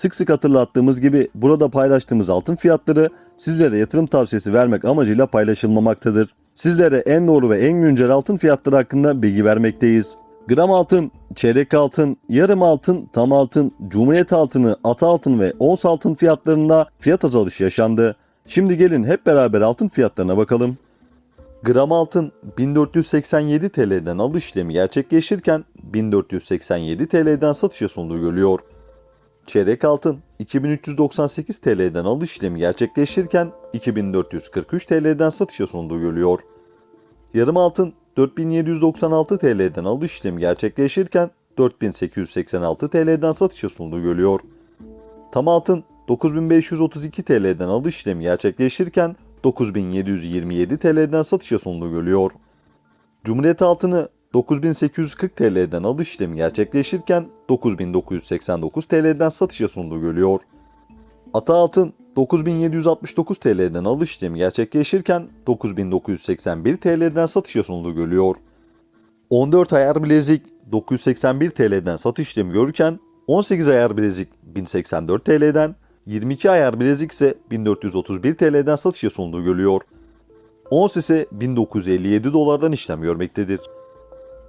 Sık sık hatırlattığımız gibi burada paylaştığımız altın fiyatları sizlere yatırım tavsiyesi vermek amacıyla paylaşılmamaktadır. Sizlere en doğru ve en güncel altın fiyatları hakkında bilgi vermekteyiz. Gram altın, çeyrek altın, yarım altın, tam altın, cumhuriyet altını, ata altın ve ons altın fiyatlarında fiyat azalışı yaşandı. Şimdi gelin hep beraber altın fiyatlarına bakalım. Gram altın 1487 TL'den alış işlemi gerçekleşirken 1487 TL'den satışa sunduğu görülüyor. Çeyrek altın 2398 TL'den alış işlemi gerçekleşirken 2443 TL'den satışa sunduğu görülüyor. Yarım altın 4796 TL'den alış işlemi gerçekleşirken 4886 TL'den satışa sunduğu görülüyor. Tam altın 9532 TL'den alış işlemi gerçekleşirken 9727 TL'den satışa sunduğu görülüyor. Cumhuriyet altını 9840 TL'den alış işlemi gerçekleşirken 9989 TL'den satışa sunduğu görülüyor. Ata altın 9769 TL'den alış işlemi gerçekleşirken 9981 TL'den satışa sunduğu görülüyor. 14 ayar bilezik 981 TL'den satış işlemi görürken 18 ayar bilezik 1084 TL'den 22 ayar bilezik ise 1431 TL'den satışa sunduğu görülüyor. Ons ise 1957 dolardan işlem görmektedir.